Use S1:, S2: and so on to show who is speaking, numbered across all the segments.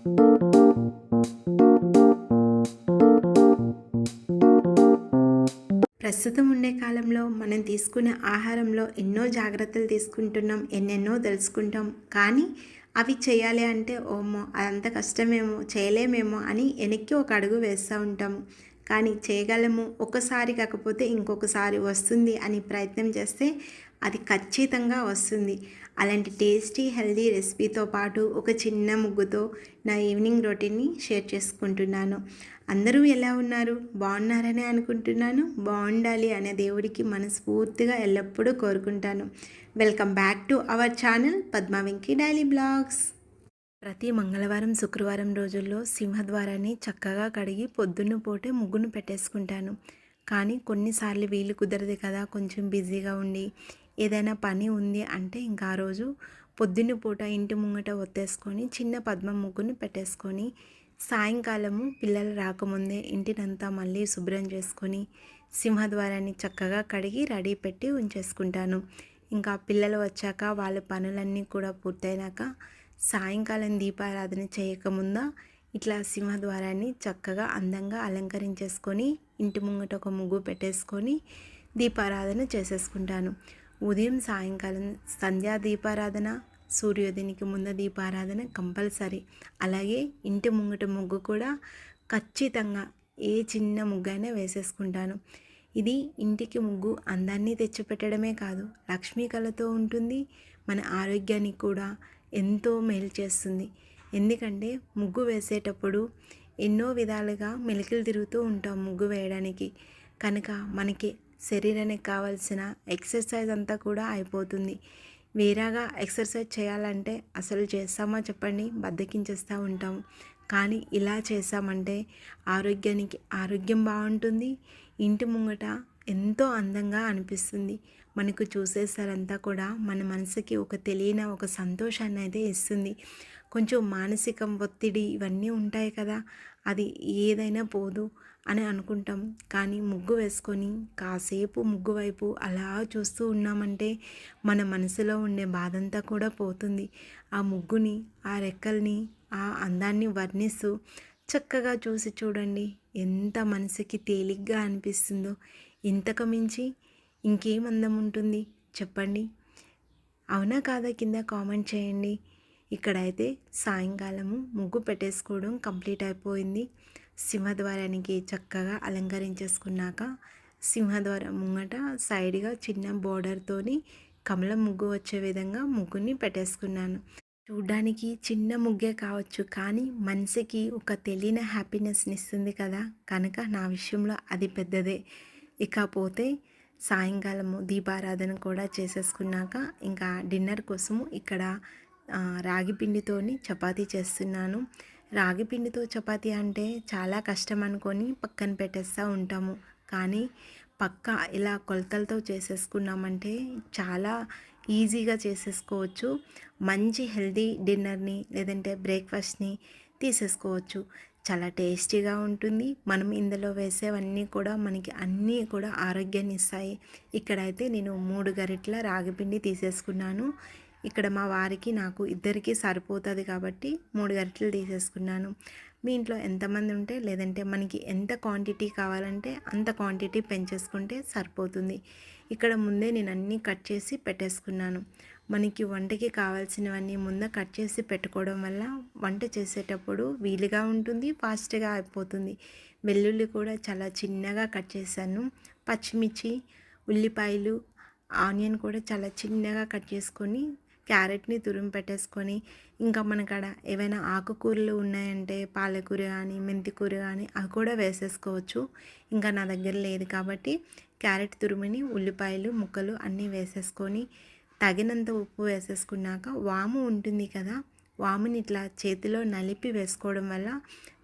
S1: ప్రస్తుతం ఉండే కాలంలో మనం తీసుకునే ఆహారంలో ఎన్నో జాగ్రత్తలు తీసుకుంటున్నాం ఎన్నెన్నో తెలుసుకుంటాం. కానీ అవి చేయాలి అంటే ఓమో అదంత కష్టమేమో చేయలేమేమో అని వెనక్కి ఒక అడుగు వేస్తూ ఉంటాము కానీ చేయగలము ఒకసారి కాకపోతే ఇంకొకసారి వస్తుంది అని ప్రయత్నం చేస్తే అది ఖచ్చితంగా వస్తుంది. అలాంటి టేస్టీ హెల్దీ రెసిపీతో పాటు ఒక చిన్న ముగ్గుతో నా ఈవినింగ్ రొటీన్ని షేర్ చేసుకుంటున్నాను. అందరూ ఎలా ఉన్నారు? బాగున్నారనే అనుకుంటున్నాను. బాగుండాలి అనే దేవుడికి మనస్ఫూర్తిగా ఎల్లప్పుడూ కోరుకుంటాను. Welcome back to our channel Padma Venky daily blogs. ప్రతి మంగళవారం శుక్రవారం రోజుల్లో సింహద్వారాన్ని చక్కగా కడిగి పొద్దున్న పూటే ముగ్గును పెట్టేసుకుంటాను. కానీ కొన్నిసార్లు వీలు కుదరదు కదా కొంచెం బిజీగా ఉండి. ఏదైనా పని ఉంది అంటే ఇంకా ఆ రోజు పొద్దున్న పూట ఇంటి ముంగట ఒత్తేసుకొని చిన్న పద్మ ముగ్గును పెట్టేసుకొని సాయంకాలము పిల్లలు రాకముందే ఇంటినంతా మళ్ళీ శుభ్రం చేసుకొని సింహద్వారాన్ని చక్కగా కడిగి రెడీ పెట్టి ఉంచేసుకుంటాను. ఇంకా పిల్లలు వచ్చాక వాళ్ళ పనులన్నీ కూడా పూర్తయినాక సాయంకాలం దీపారాధన చేయకముందా ఇట్లా సింహద్వారాన్ని చక్కగా అందంగా అలంకరించేసుకొని ఇంటి ముంగట ఒక ముగ్గు పెట్టేసుకొని దీపారాధన చేసేసుకుంటాను. ఉదయం సాయంకాలం సంధ్యా దీపారాధన సూర్యోదయానికి ముందు దీపారాధన కంపల్సరీ. అలాగే ఇంటి ముంగట ముగ్గు కూడా ఖచ్చితంగా ఏ చిన్న ముగ్గైనా వేసేసుకుంటాను. ఇది ఇంటికి ముగ్గు అందాన్ని తెచ్చిపెట్టడమే కాదు లక్ష్మీ కళతో ఉంటుంది మన ఆరోగ్యానికి కూడా ఎంతో మేలు చేస్తుంది. ఎందుకంటే ముగ్గు వేసేటప్పుడు ఎన్నో విధాలుగా మెలికలు తిరుగుతూ ఉంటాం ముగ్గు వేయడానికి. కనుక మనకి శరీరానికి కావాల్సిన ఎక్సర్సైజ్ అంతా కూడా అయిపోతుంది. వేరేగా ఎక్సర్సైజ్ చేయాలంటే అసలు చేస్తామా చెప్పండి. బద్దకించేస్తూ ఉంటాం. కానీ ఇలా చేసామంటే ఆరోగ్యానికి ఆరోగ్యం బాగుంటుంది. ఇంటి ముంగట ఎంతో అందంగా అనిపిస్తుంది. మనకు చూసేసారంతా కూడా మన మనసుకి ఒక తెలియని ఒక సంతోషాన్ని అయితే ఇస్తుంది. కొంచెం మానసిక ఒత్తిడి ఇవన్నీ ఉంటాయి కదా. అది ఏదైనా పోదు. అని అనుకుంటాం. కానీ ముగ్గు వేసుకొని కాసేపు ముగ్గు వైపు అలా చూస్తూ ఉన్నామంటే మన మనసులో ఉండే బాధంతా కూడా పోతుంది. ఆ ముగ్గుని ఆ రెక్కల్ని ఆ అందాన్ని వర్ణిస్తూ చక్కగా చూసి చూడండి. ఎంత మనసుకి తేలిగ్గా అనిపిస్తుందో. ఇంతకు మించి ఇంకేం అందం ఉంటుంది? చెప్పండి. అవునా కాదా కింద కామెంట్ చేయండి. ఇక్కడైతే సాయంకాలము ముగ్గు పెట్టేసుకోవడం కంప్లీట్ అయిపోయింది. సింహద్వారానికి చక్కగా అలంకరించేసుకున్నాక సింహద్వారం ముంగట సైడ్గా చిన్న బోర్డర్తోని కమలం ముగ్గు వచ్చే విధంగా ముగ్గుని పెట్టేసుకున్నాను. చూడ్డానికి చిన్న ముగ్గే కావచ్చు కానీ మనసుకి ఒక తెలియని హ్యాపీనెస్ని ఇస్తుంది కదా! కనుక నా విషయంలో అది పెద్దదే. ఇకపోతే సాయంకాలము దీపారాధన కూడా చేసేసుకున్నాక ఇంకా డిన్నర్ కోసము ఇక్కడ రాగి పిండితోని చపాతీ చేస్తున్నాను. రాగి పిండితో చపాతీ అంటే చాలా కష్టం అనుకొని పక్కన పెట్టేస్తూ ఉంటాము. కానీ పక్క ఇలా కొలతలతో చేసేసుకున్నామంటే చాలా ఈజీగా చేసేసుకోవచ్చు. మంచి హెల్దీ డిన్నర్ని లేదంటే బ్రేక్ఫాస్ట్ని తీసేసుకోవచ్చు. చాలా టేస్టీగా ఉంటుంది. మనం ఇందులో వేసేవన్నీ కూడా మనకి అన్నీ కూడా ఆరోగ్యాన్ని ఇస్తాయి ఇక్కడైతే నేను మూడు గరిటల రాగిపిండి తీసేసుకున్నాను. ఇక్కడ మా వారికి నాకు ఇద్దరికి సరిపోతుంది కాబట్టి మూడు గరిటెలు తీసేసుకున్నాను. మీ ఇంట్లో ఎంతమంది ఉంటే లేదంటే మనకి ఎంత క్వాంటిటీ కావాలంటే అంత క్వాంటిటీ పెంచేసుకుంటే సరిపోతుంది. ఇక్కడ ముందే నేను అన్నీ కట్ చేసి పెట్టేసుకున్నాను. మనకి వంటకి కావాల్సినవన్నీ ముందే కట్ చేసి పెట్టుకోవడం వల్ల వంట చేసేటప్పుడు వీలుగా ఉంటుంది ఫాస్ట్గా అయిపోతుంది. వెల్లుల్లి కూడా చాలా చిన్నగా కట్ చేశాను. పచ్చిమిర్చి ఉల్లిపాయలు ఆనియన్ కూడా చాలా చిన్నగా కట్ చేసుకొని క్యారెట్ని తురిమి పెట్టేసుకొని ఇంకా మనకాడ ఏవైనా ఆకుకూరలు ఉన్నాయంటే పాలకూర కానీ మెంతికూర కానీ అవి కూడా వేసేసుకోవచ్చు. ఇంకా నా దగ్గర లేదు కాబట్టి క్యారెట్ తురిమిని ఉల్లిపాయలు ముక్కలు అన్నీ వేసేసుకొని తగినంత ఉప్పు వేసేసుకున్నాక వాము ఉంటుంది కదా వాముని ఇట్లా చేతిలో నలిపి వేసుకోవడం వల్ల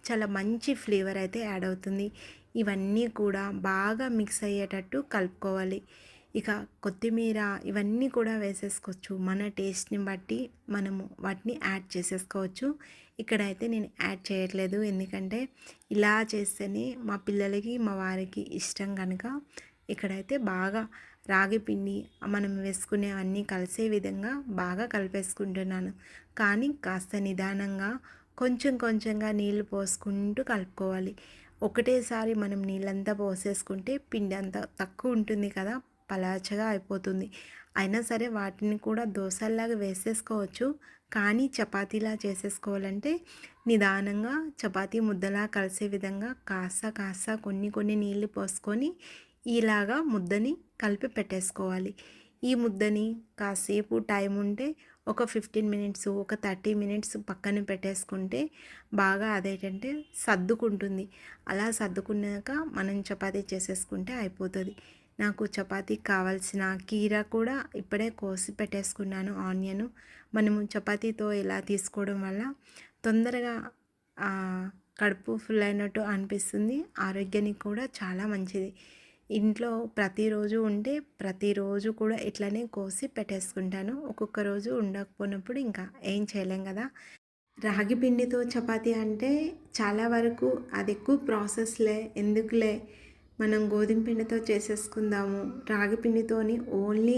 S1: చాలా మంచి ఫ్లేవర్ అయితే యాడ్ అవుతుంది. ఇవన్నీ కూడా బాగా మిక్స్ అయ్యేటట్టు కలుపుకోవాలి. ఇక కొత్తిమీర ఇవన్నీ కూడా వేసేసుకోవచ్చు. మన టేస్ట్ని బట్టి మనము వాటిని యాడ్ చేసేసుకోవచ్చు. ఇక్కడైతే నేను యాడ్ చేయట్లేదు. ఎందుకంటే ఇలా చేస్తేనే మా పిల్లలకి మా వారికి ఇష్టం కనుక ఇక్కడైతే బాగా రాగి పిండి మనం వేసుకునేవన్నీ కలిసే విధంగా బాగా కలిపేసుకుంటున్నాను. కానీ కాస్త నిదానంగా కొంచెం కొంచెంగా నీళ్ళు పోసుకుంటూ కలుపుకోవాలి. ఒకటేసారి మనం నీళ్ళంతా పోసేసుకుంటే పిండి అంతా తక్కువ ఉంటుంది కదా. పలాచగా అయిపోతుంది. అయినా సరే వాటిని కూడా దోశల్లాగా వేసేసుకోవచ్చు. కానీ చపాతీలా చేసేసుకోవాలంటే నిదానంగా చపాతీ ముద్దలా కలిసే విధంగా కాస్త కాస్త కొన్ని కొన్ని నీళ్ళు పోసుకొని ఇలాగా ముద్దని కలిపి పెట్టేసుకోవాలి. ఈ ముద్దని కాసేపు టైం ఉంటే ఒక ఫిఫ్టీన్ మినిట్స్ ఒక థర్టీ మినిట్స్ పక్కన పెట్టేసుకుంటే బాగా అదేంటంటే సర్దుకుంటుంది. అలా సర్దుకున్నాక మనం చపాతీ చేసేసుకుంటే అయిపోతుంది. నాకు చపాతీకి కావాల్సిన కీర కూడా ఇప్పుడే కోసి పెట్టేసుకున్నాను ఆనియన్. మనము చపాతీతో ఇలా తీసుకోవడం వల్ల తొందరగా కడుపు ఫుల్ అయినట్టు అనిపిస్తుంది. ఆరోగ్యానికి కూడా చాలా మంచిది. ఇంట్లో ప్రతిరోజు ఉంటే ప్రతిరోజు కూడా ఇట్లనే కోసి పెట్టేసుకుంటాను. ఒక్కొక్క రోజు ఉండకపోయినప్పుడు ఇంకా ఏం చేయలేం కదా. రాగి పిండితో చపాతీ అంటే చాలా వరకు అది ఎక్కువ ప్రాసెస్లే ఎందుకులే? మనం గోధుమ పిండితో చేసేసుకుందాము రాగి పిండితోని ఓన్లీ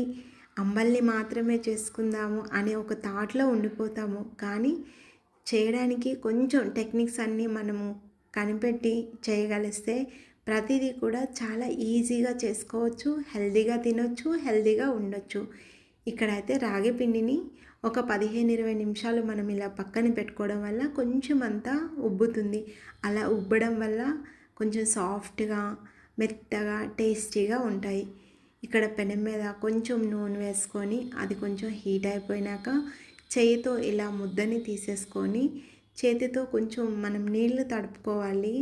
S1: అంబల్ని మాత్రమే చేసుకుందాము అనే ఒక థాట్లో ఉండిపోతాము. కానీ చేయడానికి కొంచెం టెక్నిక్స్ అన్నీ మనము కనిపెట్టి చేయగలిస్తే ప్రతిదీ కూడా చాలా ఈజీగా చేసుకోవచ్చు హెల్దీగా తినొచ్చు హెల్దీగా ఉండొచ్చు. ఇక్కడైతే రాగి పిండిని ఒక పదిహేను ఇరవై నిమిషాలు మనం ఇలా పక్కన పెట్టుకోవడం వల్ల కొంచెం అంతా ఉబ్బుతుంది. అలా ఉబ్బడం వల్ల కొంచెం సాఫ్ట్గా మెత్తగా టేస్టీగా ఉంటాయి. ఇక్కడ పెనం మీద కొంచెం నూనె వేసుకొని అది కొంచెం హీట్ అయిపోయినాక చేయితో ఇలా ముద్దని తీసేసుకొని చేతితో కొంచెం మనం నీళ్ళు తడుపుకోవాలి.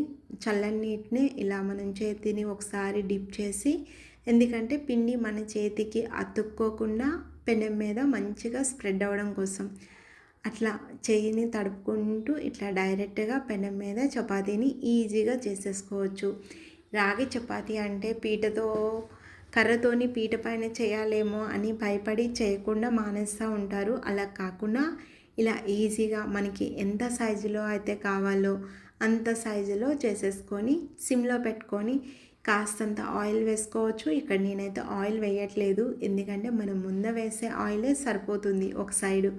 S1: చల్లని నీటిని ఇలా మనం చేతిని ఒకసారి డిప్ చేసి ఎందుకంటే పిండి మన చేతికి అతుక్కోకుండా పెనం మీద మంచిగా స్ప్రెడ్ అవ్వడం కోసం. అట్లా చేయిని తడుపుకుంటూ ఇట్లా డైరెక్ట్గా పెనం మీద చపాతీని ఈజీగా చేసేసుకోవచ్చు. రాగి చపాతి అంటే పీటతో కర్రతోని పీట పైన చేయాలేమో అని భయపడి చేయకుండా మానేస్తూ ఉంటారు. అలా కాకుండా ఇలా ఈజీగా మనకి ఎంత సైజులో అయితే కావాలో అంత సైజులో చేసేసుకొని సిమ్లో పెట్టుకొని కాస్తంత ఆయిల్ వేసుకోవచ్చు. ఇక్కడ నేనైతే ఆయిల్ వేయట్లేదు. ఎందుకంటే మనం ముంద వేసే ఆయిలే సరిపోతుంది ఒక సైడు.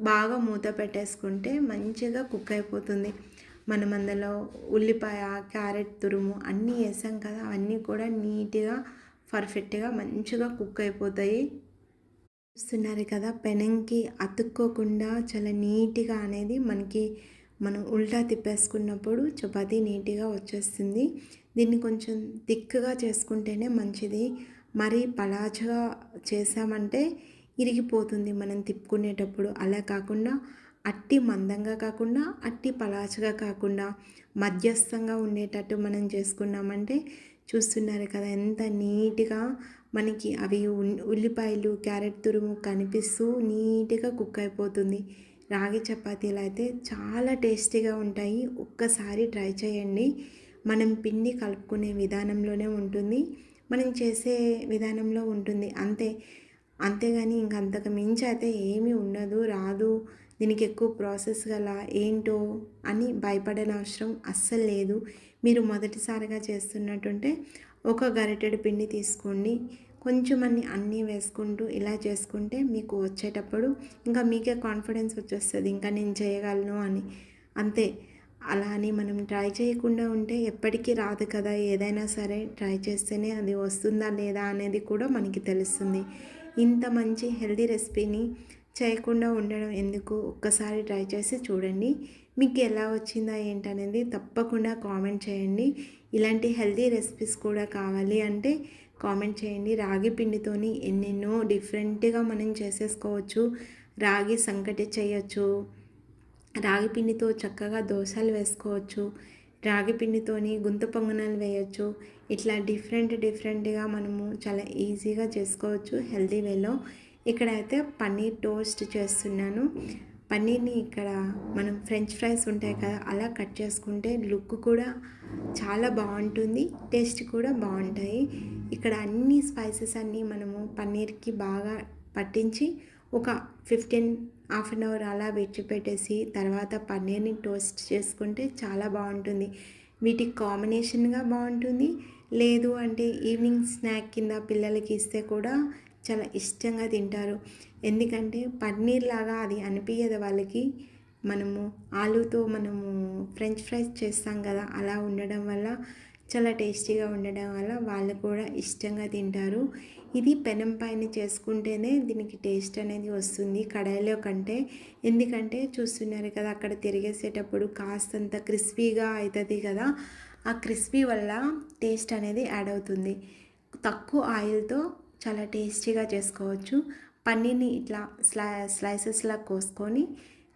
S1: బాగా మూత పెట్టేసుకుంటే మంచిగా కుక్ అయిపోతుంది. మనం అందులో ఉల్లిపాయ క్యారెట్ తురుము అన్నీ వేసాం కదా అవన్నీ కూడా నీట్గా పర్ఫెక్ట్గా మంచిగా కుక్ అయిపోతాయి. చూస్తున్నారు కదా పెనంకి అతుక్కోకుండా చాలా నీట్గా అనేది మనకి మనం ఉల్టా తిప్పేసుకున్నప్పుడు చపాతి నీట్గా వచ్చేస్తుంది. దీన్ని కొంచెం థిక్గా చేసుకుంటేనే మంచిది. మరీ పలాచగా చేసామంటే ఇరిగిపోతుంది మనం తిప్పుకునేటప్పుడు. అలా కాకుండా అట్టి మందంగా కాకుండా అట్టి పలాచగా కాకుండా మధ్యస్థంగా ఉండేటట్టు మనం చేసుకున్నామంటే చూస్తున్నారు కదా ఎంత నీట్గా మనకి అవి ఉల్లిపాయలు క్యారెట్ తురుము కనిపిస్తూ నీట్గా కుక్ అయిపోతుంది. రాగి చపాతీలు అయితే చాలా టేస్టీగా ఉంటాయి. ఒక్కసారి ట్రై చేయండి. మనం పిండి కలుపుకునే విధానంలోనే ఉంటుంది. మనం చేసే విధానంలో ఉంటుంది. అంతే. అంతేగాని ఇంక అంతకు మించి అయితే ఏమీ ఉండదు రాదు. దీనికి ఎక్కువ ప్రాసెస్ గల ఏంటో అని భయపడని అవసరం అస్సలు లేదు. మీరు మొదటిసారిగా చేస్తున్నట్టుంటే ఒక గరిటెడు పిండి తీసుకోండి. కొంచెం అన్ని అన్నీ వేసుకుంటూ ఇలా చేసుకుంటే మీకు వచ్చేటప్పుడు ఇంకా మీకే కాన్ఫిడెన్స్ వచ్చేస్తుంది. ఇంకా నేను చేయగలను అని. అంతే. అలా అని మనం ట్రై చేయకుండా ఉంటే ఎప్పటికీ రాదు కదా. ఏదైనా సరే ట్రై చేస్తేనే అది వస్తుందా లేదా అనేది కూడా మనకి తెలుస్తుంది. ఇంత మంచి హెల్దీ రెసిపీని చేయకుండా ఉండడం ఎందుకు? ఒక్కసారి ట్రై చేసి చూడండి. మీకు ఎలా వచ్చిందా ఏంటనేది తప్పకుండా కామెంట్ చేయండి. ఇలాంటి హెల్తీ రెసిపీస్ కూడా కావాలి అంటే కామెంట్ చేయండి. రాగి పిండితోని ఎన్నెన్నో డిఫరెంట్గా మనం చేసేసుకోవచ్చు. రాగి సంకటి చేయొచ్చు. రాగి పిండితో చక్కగా దోశలు వేసుకోవచ్చు. రాగి పిండితోని గుంత పొంగనాలు వేయచ్చు. ఇట్లా డిఫరెంట్ డిఫరెంట్గా మనము చాలా ఈజీగా చేసుకోవచ్చు హెల్తీ వేలో. ఇక్కడైతే పన్నీర్ టోస్ట్ చేస్తున్నాను. పన్నీర్ని ఇక్కడ మనం ఫ్రెంచ్ ఫ్రైస్ ఉంటాయి కదా అలా కట్ చేసుకుంటే లుక్ కూడా చాలా బాగుంటుంది టేస్ట్ కూడా బాగుంటాయి. ఇక్కడ అన్ని స్పైసెస్ అన్నీ మనము పన్నీర్కి బాగా పట్టించి ఒక ఫిఫ్టీన్ హాఫ్ అన్ అవర్ అలా పెట్టేసి తర్వాత పన్నీర్ని టోస్ట్ చేసుకుంటే చాలా బాగుంటుంది. వీటికి కాంబినేషన్గా బాగుంటుంది. లేదు అంటే ఈవినింగ్ స్నాక్ కింద పిల్లలకి ఇస్తే కూడా చాలా ఇష్టంగా తింటారు. ఎందుకంటే పన్నీర్ లాగా అది అనిపించదు వాళ్ళకి. మనము ఆలూతో మనము ఫ్రెంచ్ ఫ్రైస్ చేస్తాం కదా అలా ఉండడం వల్ల చాలా టేస్టీగా ఉండడం వల్ల వాళ్ళు కూడా ఇష్టంగా తింటారు. ఇది పెనం పైన చేసుకుంటేనే దీనికి టేస్ట్ అనేది వస్తుంది కడాయిలో కంటే. ఎందుకంటే చూస్తున్నారు కదా అక్కడ తిరిగేసేటప్పుడు కాస్తంత క్రిస్పీగా అవుతుంది కదా ఆ క్రిస్పీ వల్ల టేస్ట్ అనేది యాడ్ అవుతుంది. తక్కువ ఆయిల్తో చాలా టేస్టీగా చేసుకోవచ్చు. పన్నీర్ని ఇట్లా స్లా స్లైసెస్లా కోసుకొని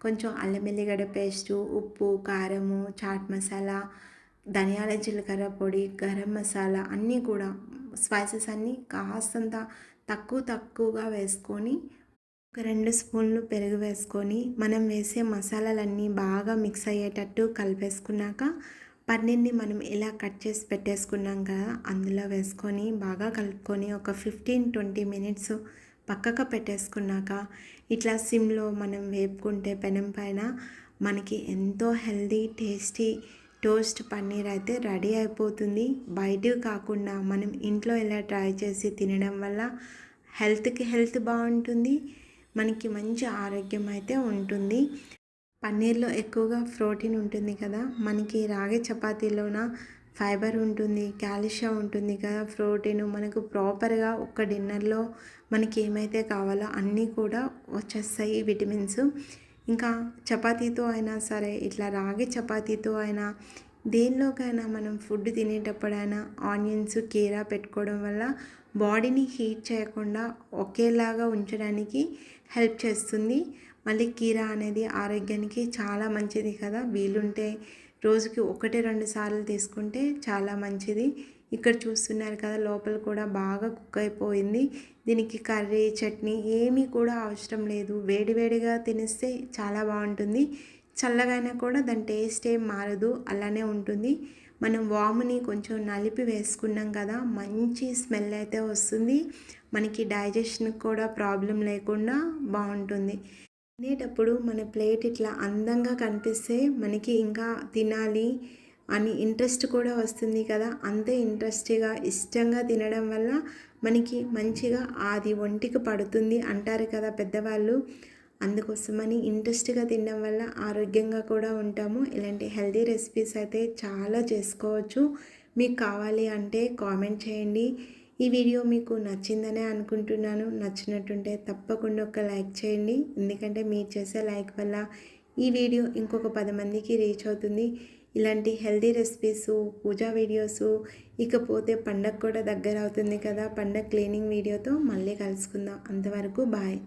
S1: కొంచెం అల్లం ఎల్లిగడ్డ పేస్టు ఉప్పు కారము చాట్ మసాలా ధనియాల జీలకర్ర పొడి గరం మసాలా అన్నీ కూడా స్పైసెస్ అన్నీ కాస్తంత తక్కువ తక్కువగా వేసుకొని ఒక రెండు స్పూన్లు పెరుగు వేసుకొని మనం వేసే మసాలాలన్నీ బాగా మిక్స్ అయ్యేటట్టు కలిపేసుకున్నాక పన్నీర్ని మనం ఇలా కట్ చేసి పెట్టేసుకున్నాం కదా అందులో వేసుకొని బాగా కలుపుకొని ఒక ఫిఫ్టీన్ ట్వంటీ మినిట్స్ పక్కకు పెట్టేసుకున్నాక ఇట్లా సిమ్లో మనం వేపుకుంటే పెనం పైన మనకి ఎంతో హెల్దీ టేస్టీ టోస్ట్ పన్నీర్ అయితే రెడీ అయిపోతుంది. బయటకు కాకుండా మనం ఇంట్లో ఇలా ట్రై చేసి తినడం వల్ల హెల్త్కి హెల్త్ బాగుంటుంది మనకి మంచి ఆరోగ్యం అయితే ఉంటుంది. పన్నీర్లో ఎక్కువగా ప్రోటీన్ ఉంటుంది కదా మనకి రాగి చపాతీలోన ఫైబర్ ఉంటుంది కాల్షియం ఉంటుంది కదా ప్రోటీన్. మనకు ప్రాపర్గా ఒక్క డిన్నర్లో మనకి ఏమైతే కావాలో అన్నీ కూడా వచ్చేస్తాయి విటమిన్స్. ఇంకా చపాతీతో అయినా సరే ఇట్లా రాగి చపాతీతో అయినా దేనిలోకైనా మనం ఫుడ్ తినేటప్పుడైనా ఆనియన్స్ కీరా పెట్టుకోవడం వల్ల బాడీని హీట్ చేయకుండా ఒకేలాగా ఉంచడానికి హెల్ప్ చేస్తుంది. మళ్ళీ కీరా అనేది ఆరోగ్యానికి చాలా మంచిది కదా. వీలుంటే రోజుకి ఒకటి రెండు సార్లు తీసుకుంటే చాలా మంచిది. ఇక్కడ చూస్తున్నారు కదా లోపల కూడా బాగా కుక్ అయిపోయింది. దీనికి కర్రీ చట్నీ ఏమీ కూడా అవసరం లేదు. వేడివేడిగా తినేస్తే చాలా బాగుంటుంది. చల్లగైనా కూడా దాని టేస్ట్ ఏం మారదు అలానే ఉంటుంది. మనం వాముని కొంచెం నలిపి వేసుకున్నాం కదా మంచి స్మెల్ అయితే వస్తుంది. మనకి డైజెషన్ కూడా ప్రాబ్లం లేకుండా బాగుంటుంది. తినేటప్పుడు మన ప్లేట్ ఇట్లా అందంగా కనిపిస్తే మనకి ఇంకా తినాలి అని ఇంట్రెస్ట్ కూడా వస్తుంది కదా. అంతే ఇంట్రెస్ట్గా ఇష్టంగా తినడం వల్ల మనకి మంచిగా అది ఒంటికి పడుతుంది అంటారు కదా పెద్దవాళ్ళు. అందుకోసమని ఇంట్రెస్ట్గా తినడం వల్ల ఆరోగ్యంగా కూడా ఉంటాము. ఇలాంటి హెల్తీ రెసిపీస్ అయితే చాలా చేసుకోవచ్చు. మీకు కావాలి అంటే కామెంట్ చేయండి. ఈ వీడియో మీకు నచ్చిందనే అనుకుంటున్నాను. నచ్చినట్టుంటే తప్పకుండా ఒక లైక్ చేయండి. ఎందుకంటే మీరు చేసే లైక్ వల్ల ఈ వీడియో ఇంకొక పది మందికి రీచ్ అవుతుంది. ఇలాంటి హెల్దీ రెసిపీస్ పూజా వీడియోస్ ఇకపోతే పండగ కూడా దగ్గర అవుతుంది కదా. పండగ క్లీనింగ్ వీడియోతో మళ్ళీ కలుసుకుందాం. అంతవరకు బాయ్.